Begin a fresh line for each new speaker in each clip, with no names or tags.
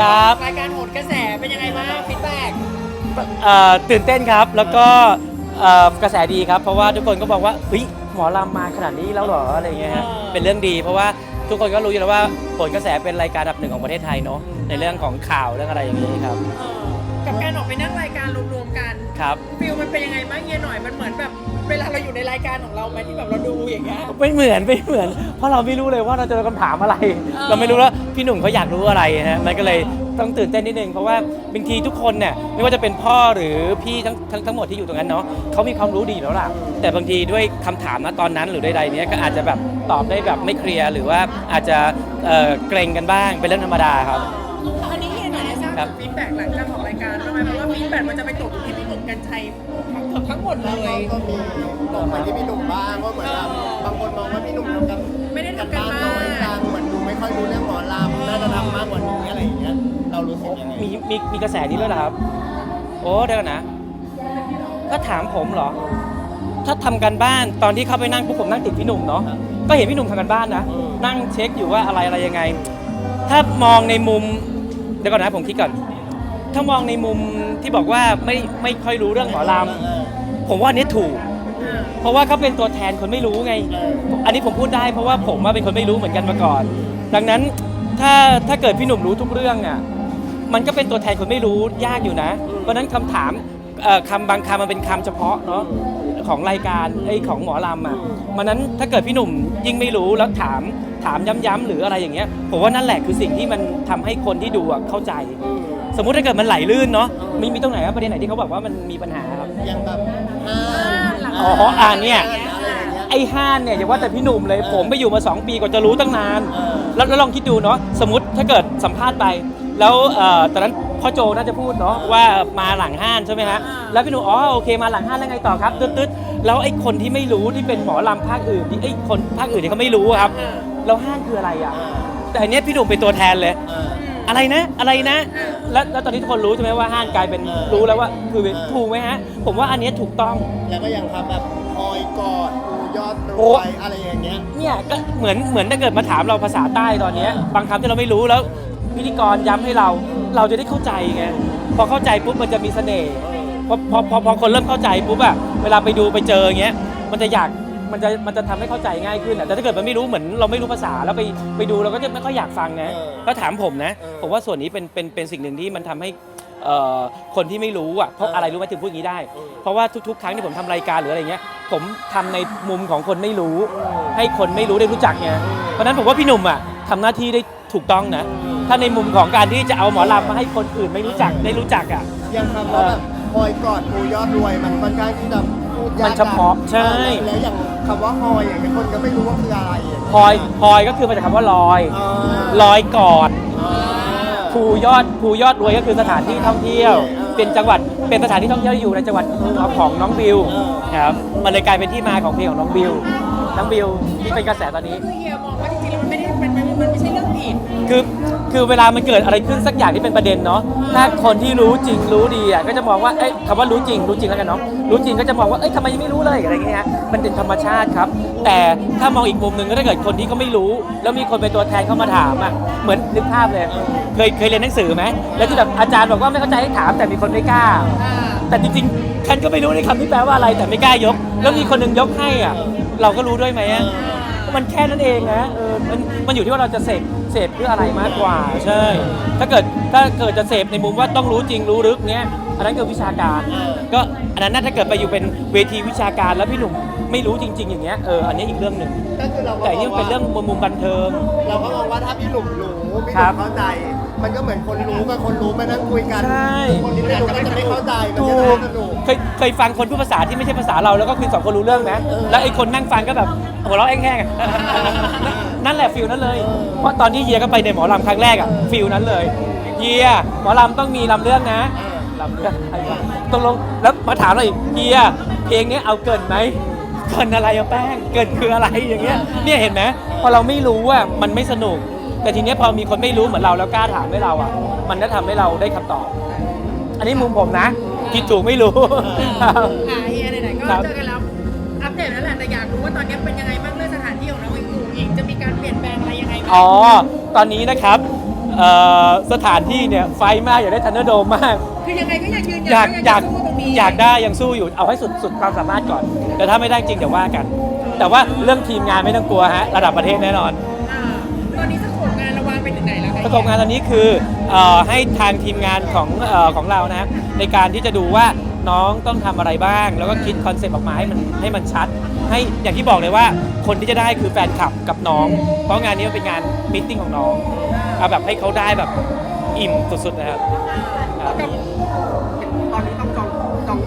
ครับ
รายการโหนกระแสเป็นยังไงบ้างฟีดแบ็ก
เอ่อตื่นเต้นครับ แล้วก็เอ่อกระแสดีครับ เพราะว่าทุกคนก็บอกว่าเฮ้ยหมอลำมาขนาดนี้แล้วเหรออะไรเงี้ยฮะเป็นเรื่องดี เพราะว่าทุกคนก็รู้อยู่แล้วว่าผลกระแสเป็นรายการอันดับหนึ่งของประเทศไทยเนาะในเรื่องของข่าวเรื่องอะไรอย่างนี้ครับ
กับการออกไปนั่งรายการรวมๆกัน
ครับ
ฟิลมันเป็นยังไงบ้างเฮียหน่อยมันเหมือนแบบเวลาเราอยู่ในรายการของเราไหมที่แบบเราดูอย่างเงี้ย
ไม่เหมือนไม่เหมือน เพราะเราไม่รู้เลยว่าเราจะโดนคำถามอะไร
ออ
เราไม่รู้ว่าพี่หนุ่มเขาอยากรู้อะไรฮะมันก็เลยต้องตื่นเต้นนิดนึงเพราะว่าบางทีทุกคนเนี่ยไม่ว่าจะเป็นพ่อหรือพี่ทั้งทั้งทั้งหมดที่อยู่ตรงนั้นเนาะเขามีความรู้ดีอยู่แล้วล่ะแต่บางทีด้วยคำถามณตอนนั้นหรือใดๆเนี้ยก็อาจจะแบบตอบได้แบบไม่เคลียร์หรือว่าอาจจะเอ่อเกรงกันบ้างเป็นเรื่องธรรมดาครับ
อันนี้เฮียหน่อยได้ทราบ
ครับ
ฟีดแบ็กหลังจากออกรายการบ้างไหมเพราะว่าฟีดแบ็กมันจะไปต กอยู่ที่พี่หนุ่มกัญชัยเกือบทั้งหมดเลย
ก็มีตกไปที่พี่หนุ่มบ้างว่าเหมือนแบบบางคนมองว่าพี่หนุ่มทำกัน
ไม่ได้ทำกัน
บ้าน
บ้า
น้อยจังเหมือนดูไม่ค่อยรู้เรื่องหมอลำน่าจะทำมากกว่านี้อะไรอย่างเงี้ยเรารู้สึกยังไง
มีมีมีกระแสนี้ด้วยเหรอครับ โอ้เดี๋ยวก่อนนะถ้าถามผมเหรอ ถ้าทำกันบ้านตอนที่เข้าไปนั่งปุ๊บผมนั่งติดพี่หนุ่มเนาะ ก็เห็นพี่หนุ่มทำกันบ้านนะ นั่งเช็คอยู่ว่าอะไรอะไรยังไง ถ้ามองในมุม เดี๋ยวก่อนนะผมคิดก่อน ถ้ามองในมุมที่บอกว่าไม่ไม่ค่อยรู้เรื่องหมอลำผมว่าอันนี้ถูก เพราะว่าเขาเป็นตัวแทนคนไม่รู้ไง อันนี้ผมพูดได้เพราะว่าผมว่าเป็นคนไม่รู้เหมือนกันมาก่อน ดังนั้นถ้าถ้าเกิดพี่หนุ่มรู้ทุกเรื่องอะมันก็เป็นตัวแทนคนไม่รู้ยากอยู่นะ เพราะฉะนั้นคำถามเอ่อคำบางคำมันเป็นคำเฉพาะเนาะของรายการไอ้ของหมอลำอะมันนั้นถ้าเกิดพี่หนุ่มยิ่งไม่รู้แล้วถามถามย้ำๆหรืออะไรอย่างเงี้ยผมว่านั่นแหละคือสิ่งที่มันทำให้คนที่ดูอะเข้าใจ สมมุติถ้าเกิดมันไหลลื่นเนาะมีมีตรงไหนครับประเด็นไหนที่เขาบอกว่ามันมีปัญหาครับ
ยังแบบห้า
อ๋ออ่าเนี่ย
อะไรอย่างเงี้ย
ไอ้ห้านเนี่ยอย่าว่าแต่พี่หนุ่มเลย ผมไปอยู่มา 2 ปีกว่าจะรู้ตั้งนาน
เออ
แล้วแล้วลองคิดดูเนาะสมมติถ้าเกิดสัมภาษณ์ไป แล้วเอ่อตอนนั้นพ่อโจน่าจะพูดเนาะว่ามาหลังห้านใช่ไหมฮะแล้วพี่หนุ่มอ๋อโอเคมาหลังห้านแล้วไงต่อครับตึ๊ดตึ๊ดแล้วไอ้คนที่ไม่รู้ที่เป็นหมอลำภาคอื่นที่ไอ้คนภาคอื่นที่เขาไม่รู้อะครับแล้วห้านคืออะไรอะแต่อันเนี้ยพี่หนุ่มเป็นตัวแทนเลย
เออ
อะไรนะอะไรนะ แล้วแล้วตอนนี้ทุกคนรู้ใช่ไหมว่าห้านกลายเป็น
เออ
รู้แล้วว่าคือ
เออ
ถูกไหมฮะ ผมว่าอันเนี้ยถูกต้อง
แล้วก็ยังทำแบบคอยกอดดูยอดร
โอ้
วยอะไรอย่างเงี้ย
เนี่ยก็เหมือนเหมือนถ้าเกิดมาถามเราภาษาใต้ตอนเนี้ยบางคำที่เราไม่รู้แล้วพิธีกรย้ำให้เราเราจะได้เข้าใจไงพอเข้าใจปุ๊บมันจะมีเสน่ห์พอพอพอพอคนเริ่มเข้าใจปุ๊บอะเวลาไปดูไปเจออย่างเงี้ยมันจะอยาก มันจะมันจะทำให้เข้าใจง่ายขึ้นอะแต่ถ้าเกิดมันไม่รู้เหมือนเราไม่รู้ภาษาแล้วไปไปดูเราก็จะไม่ค่อยอยากฟังนะ
เออ
ถ้าถามผมนะ
เออ
ผมว่าส่วนนี้เป็นเป็นเป็นสิ่งหนึ่งที่มันทำให้เอ่อคนที่ไม่รู้อะเพราะ
เอออ
อะไรรู้ไหมถึงพูดอย่างนี้ได้
เออ
เพราะว่าทุกๆ ครั้งที่ผมทำรายการหรืออะไรเงี้ย ผมทำในมุมของคนไม่รู้ ให้คนไม่รู้ได้รู้จักไงเพราะฉะนั้นผมว่าพี่หนุ่มอะทำหน้าที่ได้ถูกต้องนะ ถ้าในมุมของการที่จะเอาหมอลำมาให้คนอื่นไม่รู้จักได้รู้จักอะ
ยังคำว่าแบบคอยกอดดูยอดรวยมันค่อนข้างที่จะ พูดยาก
มันเฉพาะใช่
แล้วอย่างคำว่าคอยอย่างเงี้ยคนก็ไม่รู้ว่าคืออะไรอย่างเงี้
พลอยพลอยก็คือมาจากคำว่าลอย
อ๋อ
ลอยกอด
อ๋อ
ภูยอดภูยอดรวยก็คือสถานที่ท่องเที่ยว
เออ
เป็นจังหวัดเป็นสถานที่ท่องเที่ยวอยู่ในจังหวัดของน้องบิว
เออ
ครับมันเลยกลายเป็นที่มาของเพลงของน้องบิวน้องบิวที่เป็นกระแสตอนนี้
คือเฮียมองว่าจ
คือคือเวลามันเกิดอะไรขึ้นสักอย่างที่เป็นประเด็นเนาะถ้าคนที่รู้จริงรู้ดีอะก็จะมองว่าเอ้ยคำว่ารู้จริงรู้จริงแล้วกันเนาะรู้จริงก็จะมองว่าเอ้ยทำไมยังไม่รู้เลยอะไรเงี้ยฮะมันเป็นธรรมชาติครับ แต่ถ้ามองอีกมุมหนึ่งก็ถ้าเกิดคนที่เขาไม่รู้ แล้วมีคนเป็นตัวแทนเข้ามาถามอะเหมือนนึกภาพเลยเคยเคยเรียนหนังสือไหมแล้วที่แบบอาจารย์บอกว่าไม่เข้าใจให้ถามแต่มีคนไม่กล้า แต่จริงๆฉันก็ไม่รู้ในคำที่แปลว่าอะไรแต่ไม่กล้ายก แล้วมีคนหนึงยกให้อะเราก็รู้ด้วยไหมมันแค่นั้นเองนะเออมันมันอยู่ที่ว่าเราจะเสพ เสพเพื่ออะไรมากกว่า ใช่ ถ้าเกิดถ้าเกิดจะเสพในมุมว่าต้องรู้จริงรู้ลึกเนี้ยอันนั้นคือวิชาการ ก็อันนั้นน่าถ้าเกิดไปอยู่เป็นเวทีวิชาการแล้วพี่หนุ่มไม่รู้จริง ๆ อย่างเงี้ยเอออันนี้อีกเรื่องหนึ่ง
ก็คือเราก็
แต่อันนี่มันเป็นเรื่องมุมมุมบันเทิง
เราก็มองว่าถ้าพี่หนุ่มรู้พี่ห
ครั
นุ่
บ
มเข้าใจ มันก็เหมือนคนรู้กับคนรู้มานั่งคุยกัน
ใช่
คนที่ไม่รู้ก็จะไม่เข้าใจมัน
ถู
จะไม่
ก
สนุก
เคยเคยฟังคนพูดภาษาที่ไม่ใช่ภาษาเราแล้วก็คุยสองคนรู้เรื่องไหมแล้วไอ้คนนั่งฟังก็แบบหัวเราะแห้งๆอะนั่นแหละฟิลนั้นเลย เพราะตอนที่เฮียก็ไปในหมอลำครั้งแรกอะฟิลนั้นเลยเฮียหมอลำต้องมีลำเรื่องนะลำเรื่องอะไรวะตกลงแล้วมาถามเราอีกเฮียเพลงนี้เอาเกินไหมเกินอะไรอะแป้ง เกินคืออะไรอย่างเงี้ย เนี่ยเห็นไหมพอเราไม่รู้อะมันไม่สนุก แต่ทีเนี้ยพอมีคนไม่รู้เหมือนเราแล้วกล้าถามให้เราอะ มันก็ทำให้เราได้คำตอบ อันนี้มุมผมนะคิดถูกไม่รู้
อ่าเฮียไหนๆก็
ครับ
เจอกันแล้ว อัปเดตแล้วแหละแต่อยากรู้ว่าตอนนี้เป็นยังไงบ้างเรื่องสถานที่ของน้องอิงอูอิงจะมีการเปลี่ยนแปลงอะไรยังไงบ้าง
อ๋อ ตอนนี้นะครับเอ่อสถานที่เนี่ยไฟมากอยากได้ทันเดอร์โดมมาก
คือยังไงก็ยังยืน
อยาก
ว่
อยาก
งจะสู้ตรงนี้
อยากได้ยังสู้อยู่เอาให้สุดสุดความสามารถก่อน แต่ถ้าไม่ได้จริงเดี๋ยวว่ากัน แต่ว่าเรื่องทีมงานไม่ต้องกลัวฮะระดับประเทศแน่นอน
อ่าตอนนี้สโค ไปถึงไหนแล้วคะ
ประกอบงานตอนนี้คือเอ่อให้ทางทีมงานของเอ่อของเรานะฮะในการที่จะดูว่าน้องต้องทำอะไรบ้าง แล้วก็คิดคอนเซ็ปต์ออกมาให้มันให้มันชัด ให้อย่างที่บอกเลยว่าคนที่จะได้คือแฟนคลับกับน้อง เพราะงานนี้มันเป็นงานมิทติ้งของน้องเอาแบบให้เขาได้แบบอิ่มสุดๆนะครับครับ
ตอนนี้ต้องจองจอง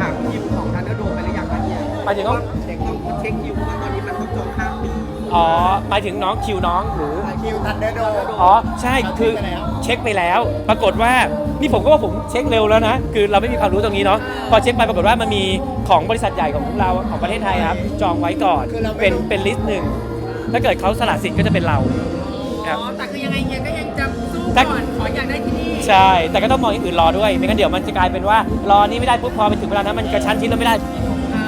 หาคิวของทันเดอร์โดมไปหรือยังคะเนี่ย
หมายถึงว่า
เช็คต้องเช็คคิวเพราะว่าตอนนี้มันต้องจองข้ามปี
อ๋อหมายถึงน้องคิวน้องหรือ
คิวทันเดอร์โด
อ๋อใช่คือเช็คไปแล้ว ปรากฏว่านี่ผมก็ว่าผมเช็คเร็วแล้วนะ คือเราไม่มีความรู้ตรงนี้เนาะพอเช็คไปปรากฏว่ามันมีของบริษัทใหญ่ของเราของประเทศไทยครับ จองไว้ก่อนเป็นเป็นลิสต์หนึ่งถ้าเกิดเขาสละสิทธิ์ก็จะเป็นเราค
อ๋
รับ
อแต่คือยังไงเฮียก็ยังจะสู้
แต่
ก่อนขออยากได้ที่นี่
ใช่ แต่ก็ต้องมองอย่างอื่นรอด้วยไม่งั้นเดี๋ยวมันจะกลายเป็นว่ารอนี่ไม่ได้ปุ๊บพอไปถึงเวลานั้นมันกระชั้นชิดแล้วไม่ได้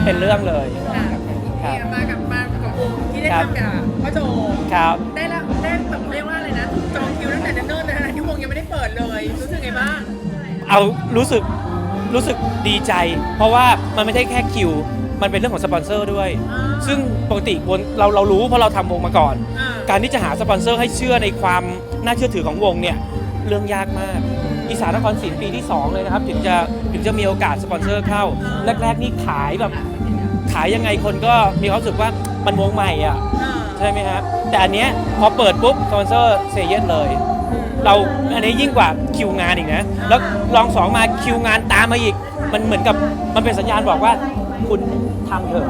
เป็นเรื่องเลย
อ่า
ครับ
เฮียมากับมากับที่ได้
ครับ
ทำกับพ่อโจ
ครับ
ได้แล้วได้ แบบเรียกว่าอะไรนะจองคิวตั้งแต่เนิ่นๆเลยนะที่วงยังไม่ได้เปิดเลยรู้สึกไงบ้าง
เอารู้สึกรู้สึกดีใจ เพราะว่ามันไม่ใช่แค่คิว มันเป็นเรื่องของสปอนเซอร์ด้วย
อ่า
ซึ่งปกติวงเราเรารู้เพราะเราทำวงมาก่อน
อ่า
การที่จะหาสปอนเซอร์ให้เชื่อในความน่าเชื่อถือของวงเนี่ยเรื่องยากมาก อีสานนครศรีปีที่ 2 เลยนะครับ ถึงจะถึงจะมีโอกาสสปอนเซอร์เข้า แรก ๆ นี่ขายแบบ ขายยังไงคนก็มีความรู้สึกว่ามันวงใหม่อะ
อ่า
ใช่ไหมครับแต่อันเนี้ยพอเปิดปุ๊บสปอนเซอร์เซเยสเลย เราอันนี้ยิ่งกว่าคิวงานอีกนะ แล้วลองสองมาคิวงานตามมาอีก มันเหมือนกับมันเป็นสัญญาณบอกว่าคุณทำเถอะ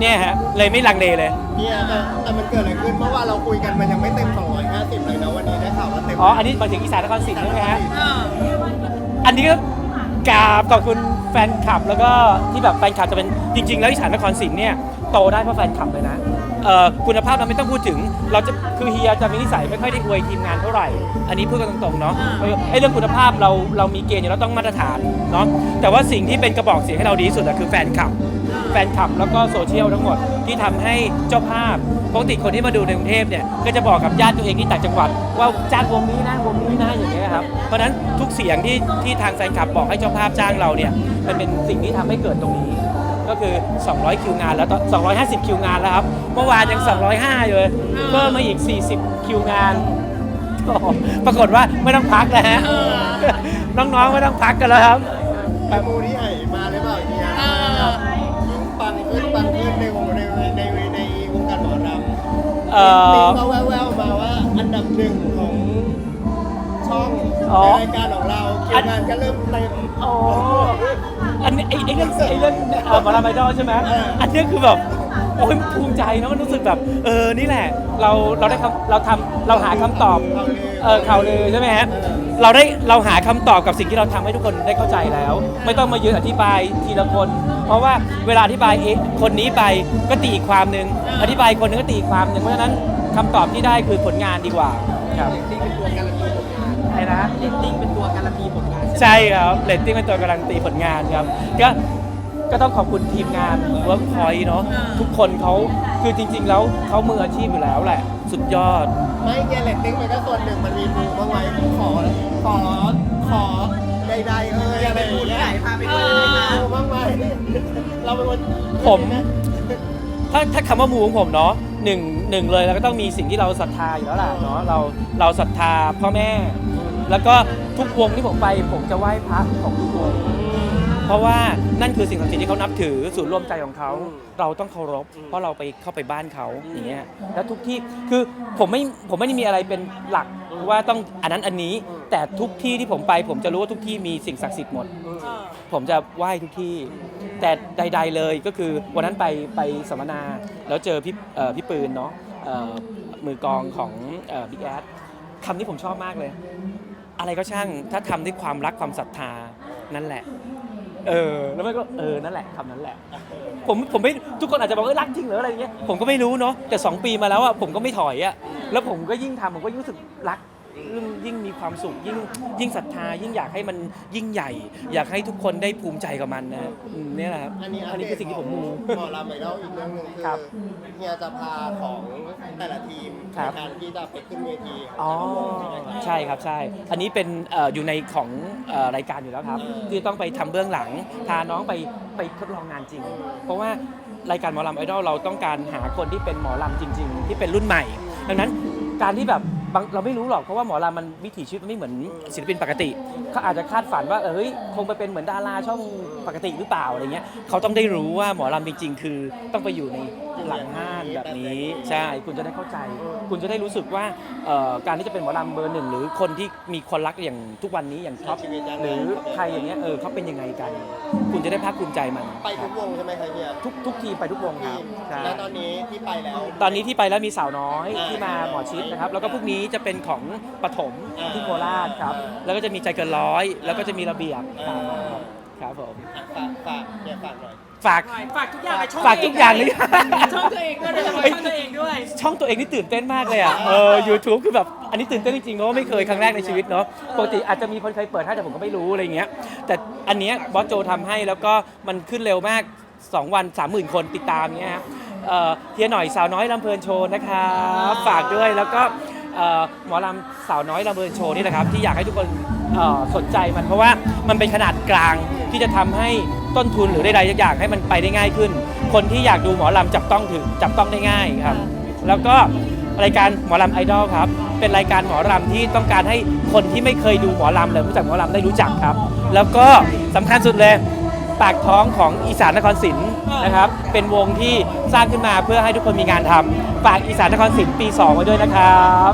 เนี่ยฮะเลยไม่ลังเลเลย
เนี่ยแต่แต่มันเกิดอะไรขึ้นเพราะว่าเราคุยกันมันยังไม่เต็ม 250 เลยนะวันนี้ได้ข่าวว่าเต็ม
อ๋ออันนี้หมายถึงอีสานนครศรีใช่ไหมฮะ
อ่า
อันนี้ก็กราบขอบคุณแฟนคลับแล้วก็ที่แบบแฟนคลับจะเป็นจริง ๆ แล้วอีสานนครศรีเนี่ยโตได้เพราะแฟนคลับเลยนะ เอ่อคุณภาพเราไม่ต้องพูดถึง เราจะคือเฮียจะมีนิสัยไม่ค่อยได้อวยทีมงานเท่าไหร่ อันนี้พูดกันตรงๆเนาะเออไอ้เรื่องคุณภาพเราเรามีเกณฑ์อยู่แล้วต้องมาตรฐานเนาะแต่ว่าสิ่งที่เป็นกระบอกเสียงให้เราดีที่สุดอะคือแฟนคลับ แฟนคลับแล้วก็โซเชียลทั้งหมดที่ทำให้เจ้าภาพปกติคนที่มาดูในกรุงเทพเนี่ยก็จะบอกกับญาติตัวเองที่ต่างจังหวัด ว่าจ้างวงนี้นะวงนี้นะอย่างเงี้ยครับเพราะฉะนั้นทุกเสียงที่ที่ทางแฟนคลับบอกให้เจ้าภาพจ้างเราเนี่ยมันเป็นสิ่งที่ทำให้เกิดตรงนี้ ก็คือ 200 คิวงานแล้วตอน250 คิวงานแล้วครับ เมื่อวานยัง 205 อยู่เลยเพิ่มมาอีก 40 คิวงานโอ้โหปรากฏว่าไม่ต้องพักแล้วฮะน้องๆไม่ต้องพักกันแล้วครับ
ไปมูที่ไหนมาหรือเปล่าเนี่ย
อ่า
ยิ่งปังขึ้นปังขึ้นในวงในในในในวงการหมอลำ
เอ่อ
มีมาแววๆมาว่าอันดับหนึ่งของช่อง
อ๋อ
ในรายการของเราคิวงานก็เริ่มเต็ม
อ๋ออันนี้ไอ้ไอ้เรื่องไอ้เรื่องเอ่อหมอลำไอดอลใช่ไหม
เอออั
อันนี้คือแบบโอ้ยภูมิใจนะมันรู้สึกแบบ เออนี่แหละ เราเราได้คำเราทำเราหาคำตอบเออข่าวลือใช่ไหมฮะเราได้เราหาคำตอบกับสิ่งที่เราทำให้ทุกคนได้เข้าใจแล้ว ไม่ต้องมายืนอธิบายทีละคน เพราะว่าเวลาอธิบายเองคนนี้ไปก็ตีอีกความหนึ่งอธิบายคนนึงก็ตีอีกความหนึ่งเพราะฉะนั้นคำตอบที่ได้คือผลงานดีกว่าครับ
เรตติ้งเป็นตัวการันตีผลงาน
อะไรนะ
เรตติ้งเป็น
ใช่ครับเรตติ้งเป็นตัวการันตีผลงานครับ ก็ก็ต้องขอบคุณทีมงาน Workpoint เนาะทุกคนเขาคือจริง ๆ แล้วเขามืออาชีพอยู่แล้วแหละ สุดยอด
ไม่เกียร์เลตติ้งมันก็ส่วนหนึ่งมันมีมูบ้างไหมขอขอขอใดๆเอออะไรอย่างเงี้ย
พาไปดูเลยนะ
มูบ้างไหมเราเป็นคน
ผมถ้าถ้าคำว่ามูของผมเนาะหนึ่งหนึ่งเลยแล้วก็ต้องมีสิ่งที่เราศรัทธาอยู่แล้วล่ะเนาะเราเราศรัทธาพ่อแม่ แล้วก็ทุกวงที่ผมไปผมจะไหว้พระของทุกวง เพราะว่านั่นคือสิ่งศักดิ์สิทธิ์ที่เขานับถือศูนย์รวมใจของเขา เราต้องเคารพ เพราะเราไปเข้าไปบ้านเขาอย่างเงี้ยแล้วทุกที่คือผมไม่ผมไม่ได้มีอะไรเป็นหลักว่าต้องอันนั้นอันนี้แต่ทุกที่ที่ผมไป ผมจะรู้ว่าทุกที่มีสิ่งศักดิ์สิทธิ์หมด
อ่า
ผมจะไหว้ทุกที่ แต่ใด ๆเลยก็คือวันนั้นไปไปสัมมนาแล้วเจอพี่เอ่อพี่ปืนเนาะเอ่อมือกลองของบิ๊กแอดคำที่ผมชอบมากเลย อะไรก็ช่างถ้าทำด้วยความรักความศรัทธานั่นแหละ เออ แล้วมันก็เออนั่นแหละคำนั้นแหละ ผมผมไม่ทุกคนอาจจะบอกว่ารักจริงเหรืออะไรอย่างเงี้ยผมก็ไม่รู้เนาะแต่ 2 ปีมาแล้วอะผมก็ไม่ถอยอะแล้วผมก็ยิ่งทำผมก็ยิ่งรู้สึกรัก ยิ่งยิ่งมีความสุขยิ่งยิ่งศรัทธา ยิ่งอยากให้มันยิ่งใหญ่ อยากให้ทุกคนได้ภูมิใจกับมันนะอืมเนี่ยแหละครับ
อันนี้
อันนี้คือสิ่งที่ผมมู
หมอลำไอดอลอีกเรื่องหนึ่งคือ
ครับ
เฮียจะพาของแต่ละทีม
ครับ
ในการที่จะไปขึ้นเวที
อ๋อ
ไหมครับ
ใช่ครับใช่ อันนี้เป็นเอ่ออยู่ในของเอ่อรายการอยู่แล้วครับ
อืม
ที่ต้องไปทำเบื้องหลัง พาน้องไปไปทดลองงานจริง เพราะว่ารายการหมอลำไอดอลเราต้องการหาคนที่เป็นหมอลำจริง ๆ ที่เป็นรุ่นใหม่ ดังนั้นการที่แบบ บางเราไม่รู้หรอกเพราะว่าหมอลำมันวิถีชีวิตมันไม่เหมือนศิลปินปกติเขาอาจจะคาดฝันว่าเอ้ยคงไปเป็นเหมือนดาราช่องปกติหรือเปล่าอะไรเงี้ยเขาต้องได้รู้ว่าหมอลำจริงๆ คือต้องไปอยู่ในหลังห้านแบบนี้ใช่คุณจะได้เข้าใจ คุณจะได้รู้สึกว่าเอ่อการที่จะเป็นหมอลำเบอร์หนึ่งหรือคนที่มีคนรักอย่างทุกวันนี้อย่างท็อป
ชีวิตยังไง
หรือใครอย่างเงี้ยเออเขาเป็นยังไงกัน คุณจะได้ภาคภูมิใจมัน
ไปทุกวงใช่ไหมครับเฮีย
ทุกทุกทีมไปทุกวงค
ที
รับ
ม
ใช่
แล้วตอนนี้ที่ไปแล้ว
ตอนนี้ที่ไปแล้วมีสาวน้อย
อ่า
ที่มาหมอชิดนะครับ แล้วก็พรุ่งนี้จะเป็นของปฐม
อ่า
ที่โคราชครับ
อ่า
แล้วก็จะมีใจเกินร้อย แล้วก็จะมีระเบียบ
อ่า
ครับผม
อะฝากฝากเนี่ยฝากหน่อย
ฝาก
ฝากทุกอย่างในช่อง
ฝากทุกอย่างเลย
ช่องตัวเองด้วยโดยเฉพาะช่องตัวเองด้วย
ช่องตัวเองนี่ตื่นเต้นมากเลยอะ เออ YouTube คือแบบอันนี้ตื่นเต้นจริงๆ เพราะว่าไม่เคยครั้งแรกในชีวิตเนาะ ปกติอาจจะมีคนเคยเปิดให้แต่ผมก็ไม่รู้อะไรเงี้ย แต่อันเนี้ยบอสโจทำให้แล้วก็มันขึ้นเร็วมาก 2 วัน 30,000 คนติดตามเงี้ยฮะเอ่อเฮียหน่อยสาวน้อยลำเพลินโชว์นะครับฝากด้วยแล้วก็เอ่อหมอลำสาวน้อยลำเพลินโชว์นี่แหละครับที่อยากให้ทุกคนเอ่อสนใจมันเพราะว่ามันเป็นขนาดกลางที่จะทำให้ ต้นทุนหรือใดๆสักอย่างให้มันไปได้ง่ายขึ้น คนที่อยากดูหมอลำจับต้องถึงจับต้องได้ง่ายครับ แล้วก็รายการหมอลำไอดอลครับ เป็นรายการหมอลำที่ต้องการให้คนที่ไม่เคยดูหมอลำหรือรู้จักหมอลำได้รู้จักครับ แล้วก็สำคัญสุดเลยปากท้องของอีสานนครศรีนะครับ เป็นวงที่สร้างขึ้นมาเพื่อให้ทุกคนมีงานทำฝากอีสานนครศรีปี2ไว้ด้วยนะครับ